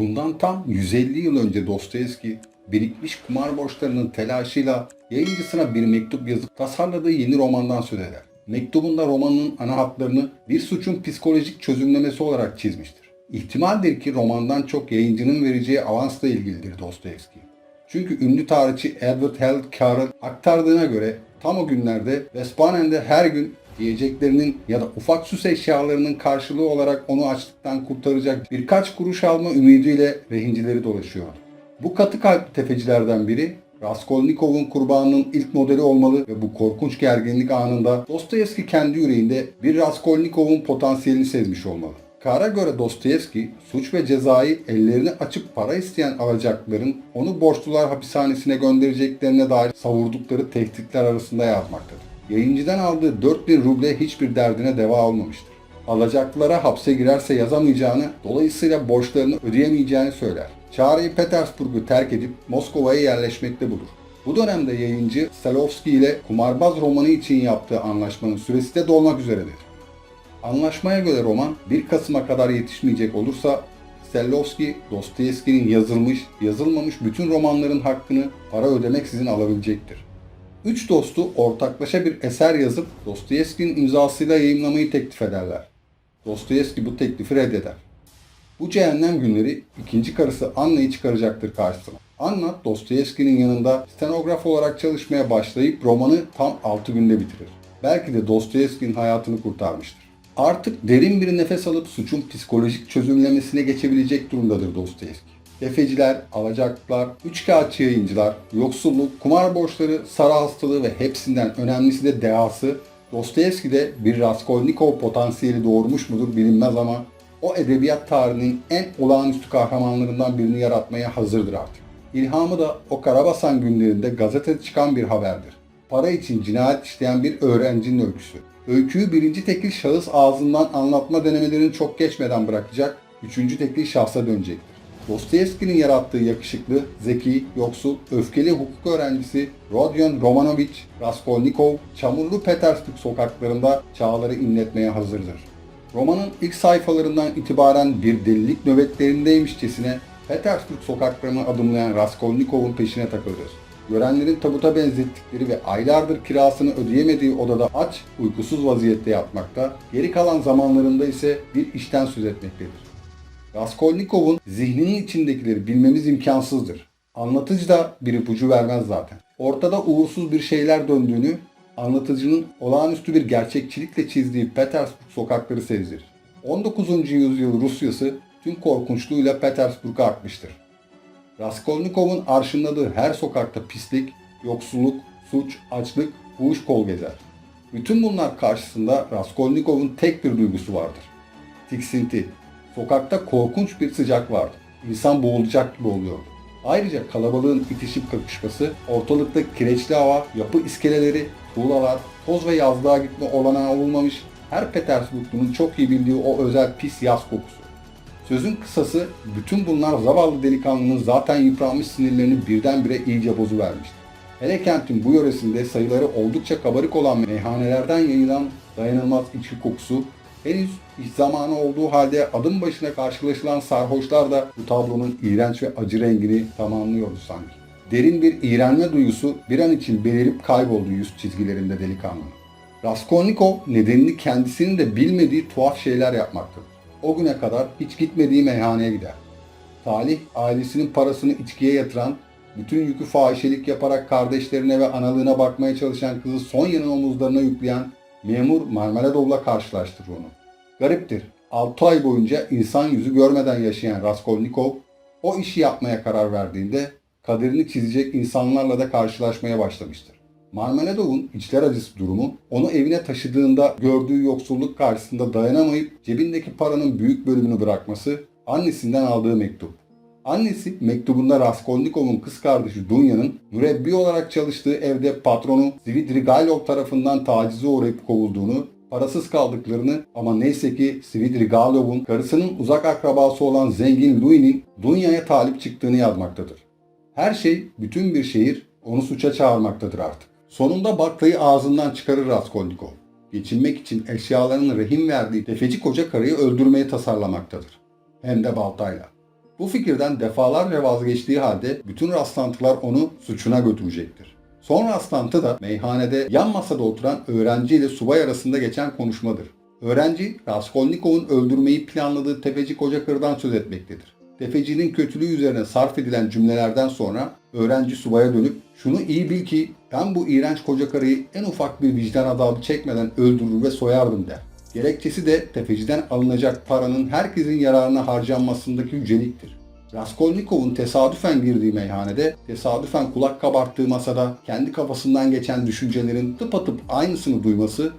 Bundan tam 150 yıl önce Dostoyevski birikmiş kumar borçlarının telaşıyla yayıncısına bir mektup yazıp tasarladığı yeni romandan söz eder. Mektubunda romanın ana hatlarını bir suçun psikolojik çözümlemesi olarak çizmiştir. İhtimaldir ki romandan çok yayıncının vereceği avansla ilgilidir Dostoyevski. Çünkü ünlü tarihçi Edward Held Carr'ın aktardığına göre tam o günlerde Vespanen'de her gün yiyeceklerinin ya da ufak süs eşyalarının karşılığı olarak onu açlıktan kurtaracak birkaç kuruş alma ümidiyle rehincileri dolaşıyordu. Bu katı kalpli tefecilerden biri Raskolnikov'un kurbanının ilk modeli olmalı ve bu korkunç gerginlik anında Dostoyevski kendi yüreğinde bir Raskolnikov'un potansiyelini sezmiş olmalı. Kara göre Dostoyevski suç ve cezayı ellerini açıp para isteyen alacakların onu borçlular hapishanesine göndereceklerine dair savurdukları tehditler arasında yazmaktadır. Yayıncıdan aldığı 4000 ruble hiçbir derdine deva olmamıştır. Alacaklılara hapse girerse yazamayacağını, dolayısıyla borçlarını ödeyemeyeceğini söyler. Çareyi Petersburg'u terk edip Moskova'ya yerleşmekte bulur. Bu dönemde yayıncı Stalovski ile Kumarbaz romanı için yaptığı anlaşmanın süresi de dolmak üzeredir. Anlaşmaya göre roman 1 Kasım'a kadar yetişmeyecek olursa Stellovski, Dostoyevski'nin yazılmış, yazılmamış bütün romanların hakkını para ödemeksizin alabilecektir. Üç dostu ortaklaşa bir eser yazıp Dostoyevski'nin imzasıyla yayımlamayı teklif ederler. Dostoyevski bu teklifi reddeder. Bu cehennem günleri ikinci karısı Anna'yı çıkaracaktır karşısına. Anna Dostoyevski'nin yanında stenograf olarak çalışmaya başlayıp romanı tam 6 günde bitirir. Belki de Dostoyevski'nin hayatını kurtarmıştır. Artık derin bir nefes alıp suçun psikolojik çözümlemesine geçebilecek durumdadır Dostoyevski. Tefeciler, alacaklılar, üçkağıtçı yayıncılar, yoksulluk, kumar borçları, sarı hastalığı ve hepsinden önemlisi de dehası Dostoyevski'de bir Raskolnikov potansiyeli doğurmuş mudur bilinmez ama o edebiyat tarihinin en olağanüstü kahramanlarından birini yaratmaya hazırdır artık. İlhamı da o karabasan günlerinde gazetede çıkan bir haberdir. Para için cinayet işleyen bir öğrencinin öyküsü. Öyküyü birinci tekil şahıs ağzından anlatma denemelerini çok geçmeden bırakacak, üçüncü tekil şahsa dönecektir. Dostoyevski'nin yarattığı yakışıklı, zeki, yoksul, öfkeli hukuk öğrencisi Rodion Romanovich Raskolnikov, çamurlu Petersburg sokaklarında çağları inletmeye hazırdır. Romanın ilk sayfalarından itibaren bir delilik nöbetlerindeymişçesine Petersburg sokaklarını adımlayan Raskolnikov'un peşine takılır. Görenlerin tabuta benzettikleri ve aylardır kirasını ödeyemediği odada aç, uykusuz vaziyette yatmakta, geri kalan zamanlarında ise bir işten söz etmektedir. Raskolnikov'un zihninin içindekileri bilmemiz imkansızdır. Anlatıcı da bir ipucu vermez zaten. Ortada uğursuz bir şeyler döndüğünü anlatıcının olağanüstü bir gerçekçilikle çizdiği Petersburg sokakları sezdirir. 19. yüzyıl Rusyası tüm korkunçluğuyla Petersburg'a akmıştır. Raskolnikov'un arşınladığı her sokakta pislik, yoksulluk, suç, açlık, fuhuş kol gezer. Bütün bunlar karşısında Raskolnikov'un tek bir duygusu vardır. Tiksinti. Sokakta korkunç bir sıcak vardı. İnsan boğulacak gibi oluyordu. Ayrıca kalabalığın itişip kakışması, ortalıkta kireçli hava, yapı iskeleleri, tuğlalar, toz ve yazlığa gitme olanağı olmamış her Petersburglu'nun çok iyi bildiği o özel pis yaz kokusu. Sözün kısası bütün bunlar zavallı delikanlının zaten yıpranmış sinirlerini birdenbire iyice bozuvermişti. Hele kentin bu yöresinde sayıları oldukça kabarık olan meyhanelerden yayılan dayanılmaz içki kokusu henüz zamanı olduğu halde adım başına karşılaşılan sarhoşlar da bu tablonun iğrenç ve acı rengini tamamlıyordu sanki. Derin bir iğrenme duygusu bir an için belirip kayboldu yüz çizgilerinde delikanlının. Raskolnikov nedenini kendisinin de bilmediği tuhaf şeyler yapmaktadır. O güne kadar hiç gitmediği meyhaneye gider. Talih ailesinin parasını içkiye yatıran, bütün yükü fahişelik yaparak kardeşlerine ve analığına bakmaya çalışan kızı Sonya'nın omuzlarına yükleyen memur Marmeladov'la karşılaştırır onu. Gariptir. 6 ay boyunca insan yüzü görmeden yaşayan Raskolnikov, o işi yapmaya karar verdiğinde kaderini çizecek insanlarla da karşılaşmaya başlamıştır. Marmeladov'un içler acısı durumu onu evine taşıdığında gördüğü yoksulluk karşısında dayanamayıp cebindeki paranın büyük bölümünü bırakması, annesinden aldığı mektup. Annesi mektubunda Raskolnikov'un kız kardeşi Dunya'nın mürebbi olarak çalıştığı evde patronu Svidrigailov tarafından tacize uğrayıp kovulduğunu, parasız kaldıklarını ama neyse ki Svidrigailov'un karısının uzak akrabası olan zengin Louis'nin Dunya'ya talip çıktığını yazmaktadır. Her şey, bütün bir şehir onu suça çağırmaktadır artık. Sonunda baklayı ağzından çıkarır Raskolnikov. Geçinmek için eşyalarını rehin verdiği tefeci koca karıyı öldürmeye tasarlamaktadır. Hem de baltayla. Bu fikirden defalarca vazgeçtiği halde bütün rastlantılar onu suçuna götürecektir. Son rastlantı da meyhanede yan masada oturan öğrenci ile subay arasında geçen konuşmadır. Öğrenci Raskolnikov'un öldürmeyi planladığı tefeci koca karıdan söz etmektedir. Tefecinin kötülüğü üzerine sarf edilen cümlelerden sonra öğrenci subaya dönüp şunu iyi bil ki ben bu iğrenç koca karıyı en ufak bir vicdan azabı çekmeden öldürür ve soyardım der. Gerekçesi de tefeciden alınacak paranın herkesin yararına harcanmasındaki yüceliktir. Raskolnikov'un tesadüfen girdiği meyhanede, tesadüfen kulak kabarttığı masada kendi kafasından geçen düşüncelerin tıpatıp aynısını duyması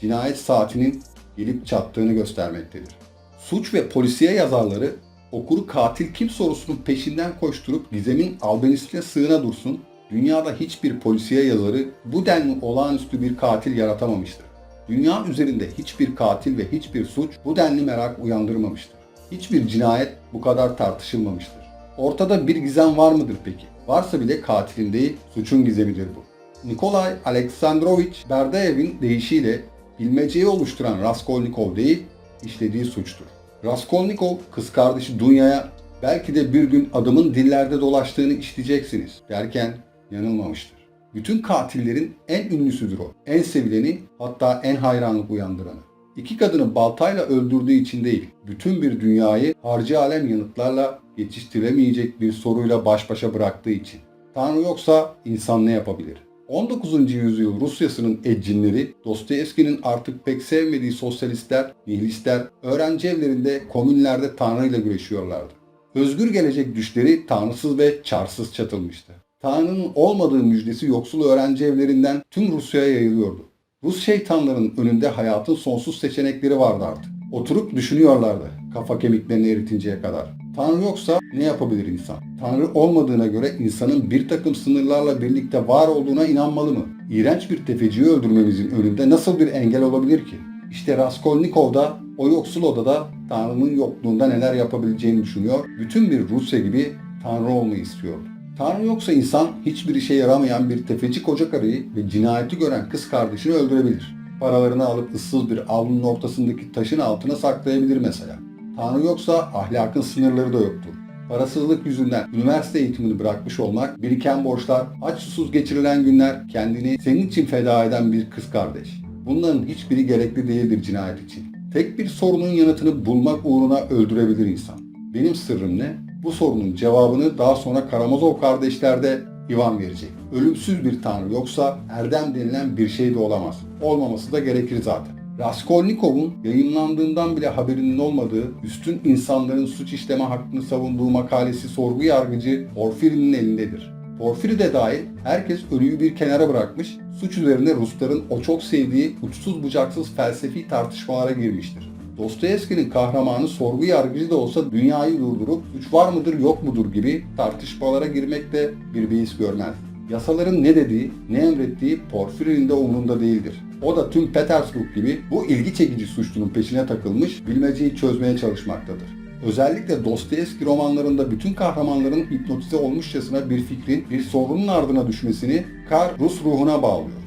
cinayet saatinin gelip çattığını göstermektedir. Suç ve polisiye yazarları okuru katil kim sorusunun peşinden koşturup gizemin albenistine sığına dursun, dünyada hiçbir polisiye yazarı bu denli olağanüstü bir katil yaratamamıştır. Dünya üzerinde hiçbir katil ve hiçbir suç bu denli merak uyandırmamıştır. Hiçbir cinayet bu kadar tartışılmamıştır. Ortada bir gizem var mıdır peki? Varsa bile katilin değil, suçun gizemidir bu. Nikolay Aleksandrovich Berdayev'in deyişiyle bilmeceyi oluşturan Raskolnikov değil, işlediği suçtur. Raskolnikov kız kardeşi Dunya'ya belki de bir gün adamın dillerde dolaştığını işleyeceksiniz derken yanılmamıştır. Bütün katillerin en ünlüsüdür o. En sevileni hatta en hayranlık uyandıranı. İki kadını baltayla öldürdüğü için değil, bütün bir dünyayı harcı alem yanıtlarla geçiştiremeyecek bir soruyla baş başa bıraktığı için. Tanrı yoksa insan ne yapabilir? 19. yüzyıl Rusyası'nın eccinleri, Dostoyevski'nin artık pek sevmediği sosyalistler, nihilistler, öğrenci evlerinde, komünlerde Tanrı ile güreşiyorlardı. Özgür gelecek düşleri tanrısız ve çarsız çatılmıştı. Tanrı'nın olmadığı müjdesi yoksul öğrenci evlerinden tüm Rusya'ya yayılıyordu. Rus şeytanların önünde hayatın sonsuz seçenekleri vardı artık. Oturup düşünüyorlardı kafa kemiklerini eritinceye kadar. Tanrı yoksa ne yapabilir insan? Tanrı olmadığına göre insanın bir takım sınırlarla birlikte var olduğuna inanmalı mı? İğrenç bir tefeciyi öldürmemizin önünde nasıl bir engel olabilir ki? İşte Raskolnikov da o yoksul odada Tanrı'nın yokluğunda neler yapabileceğini düşünüyor. Bütün bir Rusya gibi Tanrı olmayı istiyordu. Tanrı yoksa insan hiçbir işe yaramayan bir tefeci koca karıyı ve cinayeti gören kız kardeşini öldürebilir. Paralarını alıp ıssız bir avlunun ortasındaki taşın altına saklayabilir mesela. Tanrı yoksa ahlakın sınırları da yoktur. Parasızlık yüzünden üniversite eğitimini bırakmış olmak, biriken borçlar, aç susuz geçirilen günler, kendini senin için feda eden bir kız kardeş. Bunların hiçbiri gerekli değildir cinayet için. Tek bir sorunun yanıtını bulmak uğruna öldürebilir insan. Benim sırrım ne? Bu sorunun cevabını daha sonra Karamazov kardeşlerde Ivan verecek. Ölümsüz bir tanrı yoksa erdem denilen bir şey de olamaz. Olmaması da gerekir zaten. Raskolnikov'un yayınlandığından bile haberinin olmadığı üstün insanların suç işleme hakkını savunduğu makalesi sorgu yargıcı Porfiri'nin elindedir. Porfiri de dahil herkes ölüyü bir kenara bırakmış, suç üzerine Rusların o çok sevdiği uçsuz bucaksız felsefi tartışmalara girmiştir. Dostoyevski'nin kahramanı sorgu yargıcı da olsa dünyayı durdurup suç var mıdır yok mudur gibi tartışmalara girmekte bir beis görmez. Yasaların ne dediği, ne emrettiği Porfiri'nin de umurunda değildir. O da tüm Petersburg gibi bu ilgi çekici suçlunun peşine takılmış, bilmeceyi çözmeye çalışmaktadır. Özellikle Dostoyevski romanlarında bütün kahramanların hipnotize olmuşçasına bir fikrin bir sorunun ardına düşmesini Kar Rus ruhuna bağlıyor.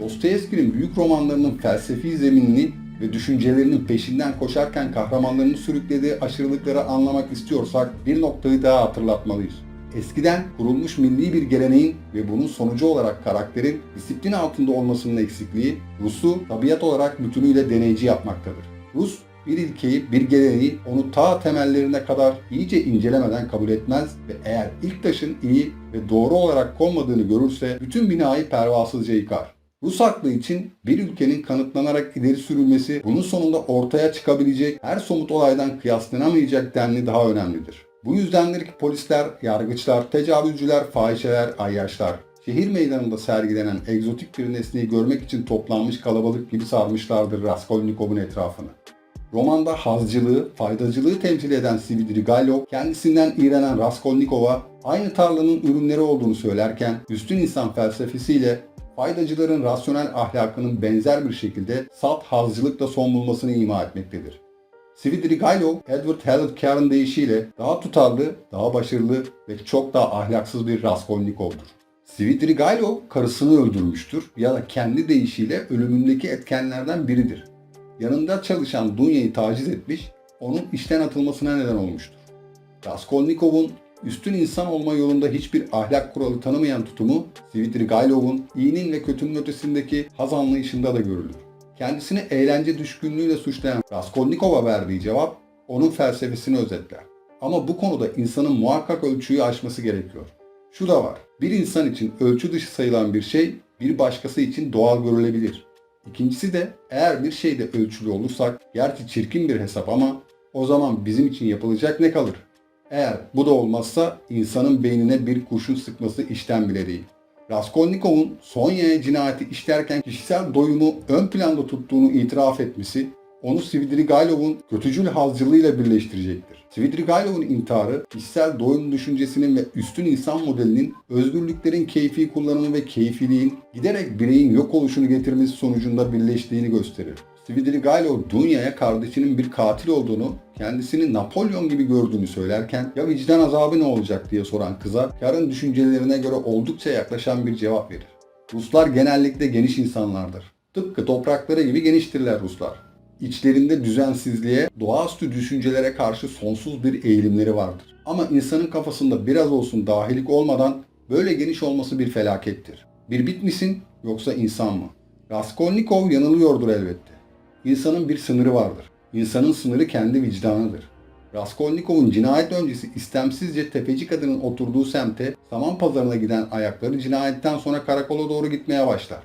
Dostoyevski'nin büyük romanlarının felsefi zeminini ve düşüncelerinin peşinden koşarken kahramanlarını sürüklediği aşırılıkları anlamak istiyorsak bir noktayı daha hatırlatmalıyız. Eskiden kurulmuş milli bir geleneğin ve bunun sonucu olarak karakterin disiplin altında olmasının eksikliği Rus'u tabiat olarak bütünüyle deneyici yapmaktadır. Rus bir ilkeyi, bir geleneği onu ta temellerine kadar iyice incelemeden kabul etmez ve eğer ilk taşın iyi ve doğru olarak konmadığını görürse bütün binayı pervasızca yıkar. Rus aklı için bir ülkenin kanıtlanarak ileri sürülmesi bunun sonunda ortaya çıkabilecek her somut olaydan kıyaslanamayacak denli daha önemlidir. Bu yüzdendir ki polisler, yargıçlar, tecavüzcüler, fahişeler, ayyaşlar şehir meydanında sergilenen egzotik bir nesneyi görmek için toplanmış kalabalık gibi sarmışlardır Raskolnikov'un etrafını. Romanda hazcılığı, faydacılığı temsil eden Svidrigailov kendisinden iğrenen Raskolnikov'a aynı tarlanın ürünleri olduğunu söylerken üstün insan felsefesiyle faydacıların rasyonel ahlakının benzer bir şekilde salt hazcılıkla son bulmasını ima etmektedir. Svidrigailov, Edward Hallett Carr'ın deyişiyle daha tutarlı, daha başarılı ve çok daha ahlaksız bir Raskolnikov'dur. Svidrigailov karısını öldürmüştür ya da kendi deyişiyle ölümündeki etkenlerden biridir. Yanında çalışan Dunya'yı taciz etmiş, onun işten atılmasına neden olmuştur. Raskolnikov'un üstün insan olma yolunda hiçbir ahlak kuralı tanımayan tutumu Svidrigailov'un iyinin ve kötünün ötesindeki haz anlayışında da görülür. Kendisini eğlence düşkünlüğüyle suçlayan Raskolnikov'a verdiği cevap onun felsefesini özetler. Ama bu konuda insanın muhakkak ölçüyü aşması gerekiyor. Şu da var. Bir insan için ölçü dışı sayılan bir şey bir başkası için doğal görülebilir. İkincisi de eğer bir şeyde ölçülü olursak, gerçi çirkin bir hesap ama o zaman bizim için yapılacak ne kalır? Eğer bu da olmazsa insanın beynine bir kurşun sıkması işten bile değil. Raskolnikov'un Sonya'ya cinayeti işlerken kişisel doyumu ön planda tuttuğunu itiraf etmesi onu Svidrigailov'un kötücül hazcılığıyla birleştirecektir. Svidrigailov'un intiharı kişisel doyum düşüncesinin ve üstün insan modelinin özgürlüklerin keyfi kullanımı ve keyfiliğin giderek bireyin yok oluşunu getirmesi sonucunda birleştiğini gösterir. Svidrigailov Dunya'ya kardeşinin bir katil olduğunu, kendisini Napolyon gibi gördüğünü söylerken ya vicdan azabı ne olacak diye soran kıza Kar'ın düşüncelerine göre oldukça yaklaşan bir cevap verir. Ruslar genellikle geniş insanlardır. Tıpkı toprakları gibi geniştirler Ruslar. İçlerinde düzensizliğe, doğaüstü düşüncelere karşı sonsuz bir eğilimleri vardır. Ama insanın kafasında biraz olsun dahilik olmadan böyle geniş olması bir felakettir. Bir bit misin yoksa insan mı? Raskolnikov yanılıyordur elbette. İnsanın bir sınırı vardır. İnsanın sınırı kendi vicdanıdır. Raskolnikov'un cinayet öncesi istemsizce tefeci kadının oturduğu semte saman pazarına giden ayakları cinayetten sonra karakola doğru gitmeye başlar.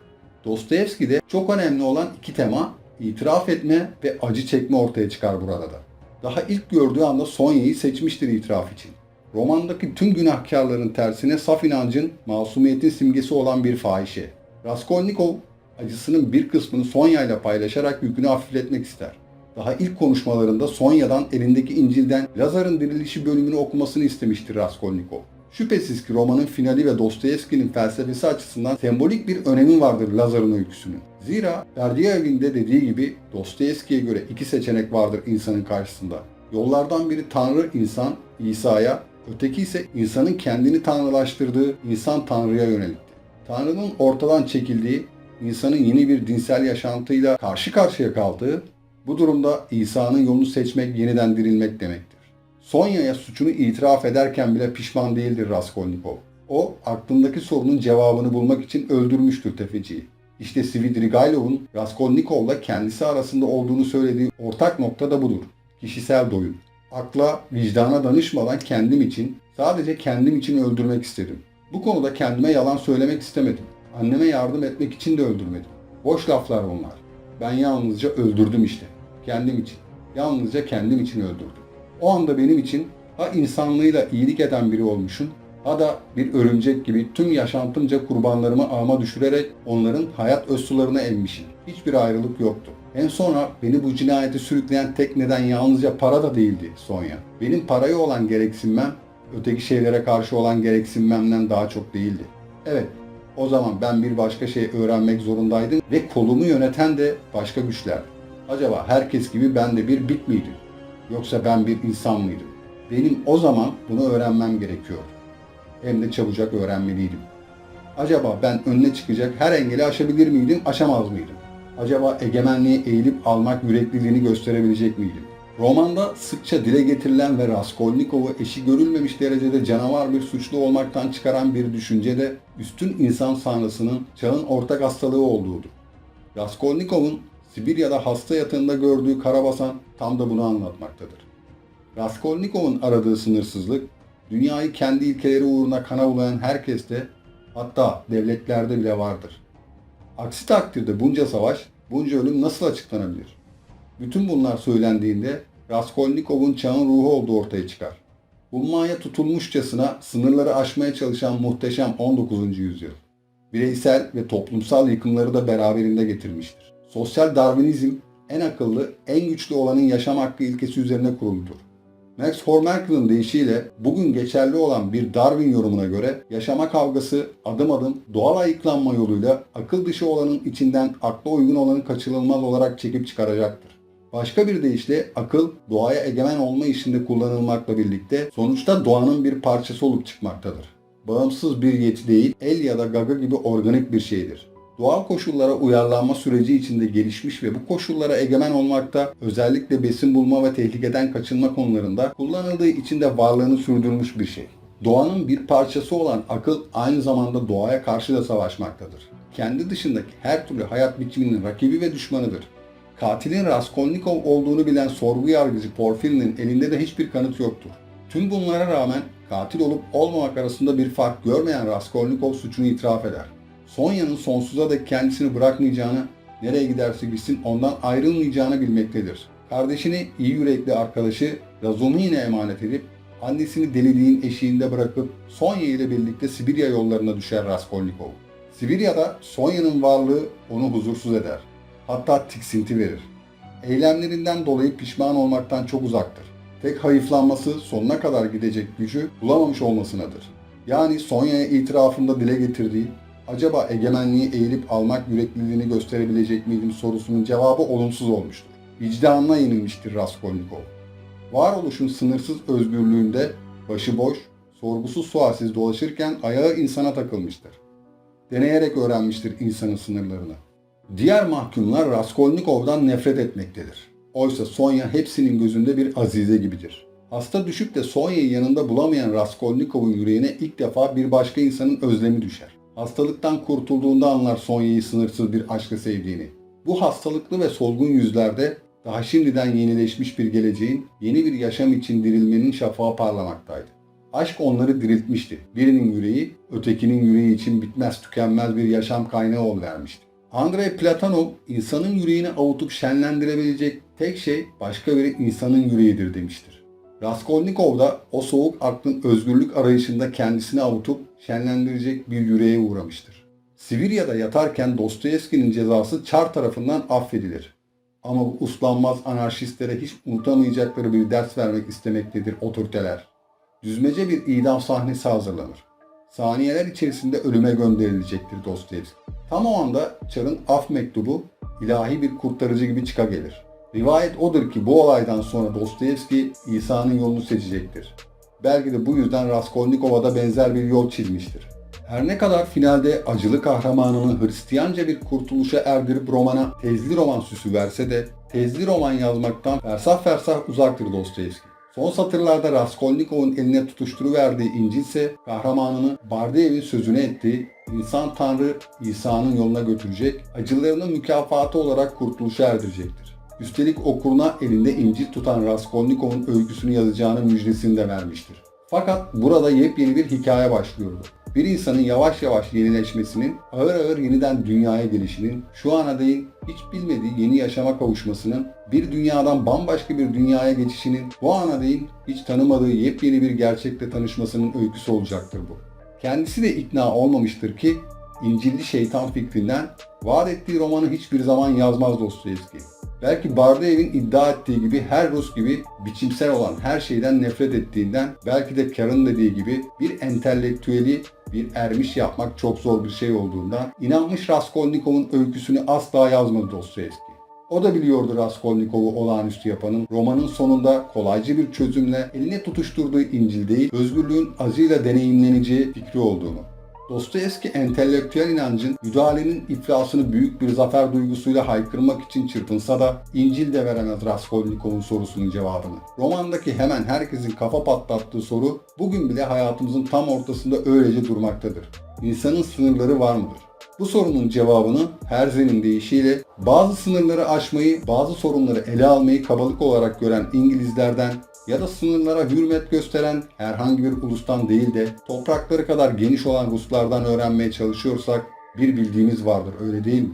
Dostoyevski'de çok önemli olan iki tema itiraf etme ve acı çekme ortaya çıkar burada da. Daha ilk gördüğü anda Sonya'yı seçmiştir itiraf için. Romandaki tüm günahkarların tersine saf inancın, masumiyetin simgesi olan bir fahişe. Raskolnikov acısının bir kısmını Sonya ile paylaşarak yükünü hafifletmek ister. Daha ilk konuşmalarında Sonya'dan elindeki İncil'den Lazar'ın dirilişi bölümünü okumasını istemiştir Raskolnikov. Şüphesiz ki romanın finali ve Dostoyevski'nin felsefesi açısından sembolik bir önemi vardır Lazar'ın öyküsünün. Zira Berdiyev'in de dediği gibi Dostoyevski'ye göre iki seçenek vardır insanın karşısında. Yollardan biri Tanrı insan İsa'ya, öteki ise insanın kendini tanrılaştırdığı insan Tanrı'ya yönelikti. Tanrı'nın ortadan çekildiği, insanın yeni bir dinsel yaşantıyla karşı karşıya kaldığı, bu durumda İsa'nın yolunu seçmek, yeniden dirilmek demektir. Sonya'ya suçunu itiraf ederken bile pişman değildir Raskolnikov. O, aklındaki sorunun cevabını bulmak için öldürmüştür tefeciyi. İşte Svidrigailov'un Raskolnikov'la kendisi arasında olduğunu söylediği ortak nokta da budur. Kişisel doyum. Akla, vicdana danışmadan kendim için, sadece kendim için öldürmek istedim. Bu konuda kendime yalan söylemek istemedim. Anneme yardım etmek için de öldürmedim. Boş laflar onlar. Ben yalnızca öldürdüm işte. Kendim için. Yalnızca kendim için öldürdüm. O anda benim için ha insanlığıyla iyilik eden biri olmuşum, ha da bir örümcek gibi tüm yaşantımca kurbanlarımı ağıma düşürerek onların hayat özsularına emmişim. Hiçbir ayrılık yoktu. En sonra beni bu cinayete sürükleyen tek neden yalnızca para da değildi Sonya. Benim paraya olan gereksinmem, öteki şeylere karşı olan gereksinmemden daha çok değildi. Evet, o zaman ben bir başka şey öğrenmek zorundaydım ve kolumu yöneten de başka güçler. Acaba herkes gibi ben de bir bit miydim? Yoksa ben bir insan mıydım? Benim o zaman bunu öğrenmem gerekiyordu. Hem de çabucak öğrenmeliydim. Acaba ben önüne çıkacak her engeli aşabilir miydim, aşamaz mıydım? Acaba egemenliğe eğilip almak yürekliliğini gösterebilecek miydim? Romanda sıkça dile getirilen ve Raskolnikov'u eşi görülmemiş derecede canavar bir suçlu olmaktan çıkaran bir düşünce de üstün insan sanrısının çağın ortak hastalığı olduğudur. Raskolnikov'un Sibirya'da hasta yatağında gördüğü karabasan tam da bunu anlatmaktadır. Raskolnikov'un aradığı sınırsızlık, dünyayı kendi ilkeleri uğruna kana bulayan herkeste, hatta devletlerde bile vardır. Aksi takdirde bunca savaş, bunca ölüm nasıl açıklanabilir? Bütün bunlar söylendiğinde Raskolnikov'un çağın ruhu olduğu ortaya çıkar. Bulmaya tutulmuşçasına sınırları aşmaya çalışan muhteşem 19. yüzyıl. Bireysel ve toplumsal yıkımları da beraberinde getirmiştir. Sosyal Darwinizm en akıllı, en güçlü olanın yaşam hakkı ilkesi üzerine kuruludur. Max Hormerkel'ın deyişiyle bugün geçerli olan bir Darwin yorumuna göre yaşama kavgası adım adım doğal ayıklanma yoluyla akıl dışı olanın içinden akla uygun olanı kaçınılmaz olarak çekip çıkaracaktır. Başka bir deyişle akıl doğaya egemen olma işinde kullanılmakla birlikte sonuçta doğanın bir parçası olup çıkmaktadır. Bağımsız bir yeti değil, el ya da gaga gibi organik bir şeydir. Doğal koşullara uyarlanma süreci içinde gelişmiş ve bu koşullara egemen olmakta özellikle besin bulma ve tehlikeden kaçınma konularında kullanıldığı için de varlığını sürdürmüş bir şey. Doğanın bir parçası olan akıl aynı zamanda doğaya karşı da savaşmaktadır. Kendi dışındaki her türlü hayat biçiminin rakibi ve düşmanıdır. Katilin Raskolnikov olduğunu bilen sorgu yargıcı Porfirin'in elinde de hiçbir kanıt yoktur. Tüm bunlara rağmen katil olup olmamak arasında bir fark görmeyen Raskolnikov suçunu itiraf eder. Sonya'nın sonsuza dek kendisini bırakmayacağını, nereye giderse gitsin ondan ayrılmayacağını bilmektedir. Kardeşini iyi yürekli arkadaşı Razumin'e emanet edip annesini deliliğin eşiğinde bırakıp Sonya ile birlikte Sibirya yollarına düşer Raskolnikov. Sibirya'da Sonya'nın varlığı onu huzursuz eder. Hatta tiksinti verir. Eylemlerinden dolayı pişman olmaktan çok uzaktır. Tek hayıflanması sonuna kadar gidecek gücü bulamamış olmasınadır. Yani Sonya'ya itirafında dile getirdiği acaba egemenliği eğilip almak yürekliliğini gösterebilecek miydim sorusunun cevabı olumsuz olmuştur. Vicdanına yenilmiştir Raskolnikov. Varoluşun sınırsız özgürlüğünde başıboş, sorgusuz sualsiz dolaşırken ayağı insana takılmıştır. Deneyerek öğrenmiştir insanın sınırlarını. Diğer mahkumlar Raskolnikov'dan nefret etmektedir. Oysa Sonya hepsinin gözünde bir azize gibidir. Hasta düşüp de Sonya'yı yanında bulamayan Raskolnikov'un yüreğine ilk defa bir başka insanın özlemi düşer. Hastalıktan kurtulduğunda anlar Sonya'yı sınırsız bir aşkla sevdiğini. Bu hastalıklı ve solgun yüzlerde daha şimdiden yenileşmiş bir geleceğin, yeni bir yaşam için dirilmenin şafağı parlamaktaydı. Aşk onları diriltmişti. Birinin yüreği, ötekinin yüreği için bitmez tükenmez bir yaşam kaynağı vermişti. Andrei Platonov, insanın yüreğini avutup şenlendirebilecek tek şey başka bir insanın yüreğidir demiştir. Raskolnikov da o soğuk aklın özgürlük arayışında kendisini avutup şenlendirecek bir yüreğe uğramıştır. Sibirya'da yatarken Dostoyevski'nin cezası Çar tarafından affedilir. Ama bu uslanmaz anarşistlere hiç unutamayacakları bir ders vermek istemektedir otoriteler. Düzmece bir idam sahnesi hazırlanır. Saniyeler içerisinde ölüme gönderilecektir Dostoyevski. Tam o anda Çar'ın af mektubu ilahi bir kurtarıcı gibi çıka gelir. Rivayet odur ki bu olaydan sonra Dostoyevski İsa'nın yolunu seçecektir. Belki de bu yüzden Raskolnikov'a da benzer bir yol çizmiştir. Her ne kadar finalde acılı kahramanını Hristiyanca bir kurtuluşa erdirip romana tezli roman süsü verse de tezli roman yazmaktan fersah fersah uzaktır Dostoyevski. Son satırlarda Raskolnikov'un eline tutuşturuverdiği İncil ise kahramanını Bardeyev'in sözüne ettiği insan tanrı İsa'nın yoluna götürecek, acılarının mükafatı olarak kurtuluşa erdirecektir. Üstelik okuruna elinde İncil tutan Raskolnikov'un öyküsünü yazacağını müjdesini de vermiştir. Fakat burada yepyeni bir hikaye başlıyordu. Bir insanın yavaş yavaş yenileşmesinin, ağır ağır yeniden dünyaya gelişinin, şu ana değin hiç bilmediği yeni yaşama kavuşmasının, bir dünyadan bambaşka bir dünyaya geçişinin, bu ana değin hiç tanımadığı yepyeni bir gerçekle tanışmasının öyküsü olacaktır bu. Kendisi de ikna olmamıştır ki İncilli şeytan fikrinden vaat ettiği romanı hiçbir zaman yazmaz Dostoyevski. Belki Bardeyev'in iddia ettiği gibi her Rus gibi biçimsel olan her şeyden nefret ettiğinden belki de Kar'ın dediği gibi bir entelektüeli bir ermiş yapmak çok zor bir şey olduğundan inanmış Raskolnikov'un öyküsünü asla yazmadı Dostoyevski. O da biliyordu Raskolnikov'u olağanüstü yapanın romanın sonunda kolaycı bir çözümle eline tutuşturduğu İncil değil, özgürlüğün azıyla deneyimleneceği fikri olduğunu. Dostoyevski entelektüel inancın müdahalenin iflasını büyük bir zafer duygusuyla haykırmak için çırpınsa da İncil de veremez Raskolnikov'un sorusunun cevabını. Romandaki hemen herkesin kafa patlattığı soru bugün bile hayatımızın tam ortasında öylece durmaktadır. İnsanın sınırları var mıdır? Bu sorunun cevabını Herzl'in deyişiyle bazı sınırları aşmayı, bazı sorunları ele almayı kabalık olarak gören İngilizlerden ya da sınırlara hürmet gösteren herhangi bir ulustan değil de toprakları kadar geniş olan Ruslardan öğrenmeye çalışıyorsak bir bildiğimiz vardır öyle değil mi?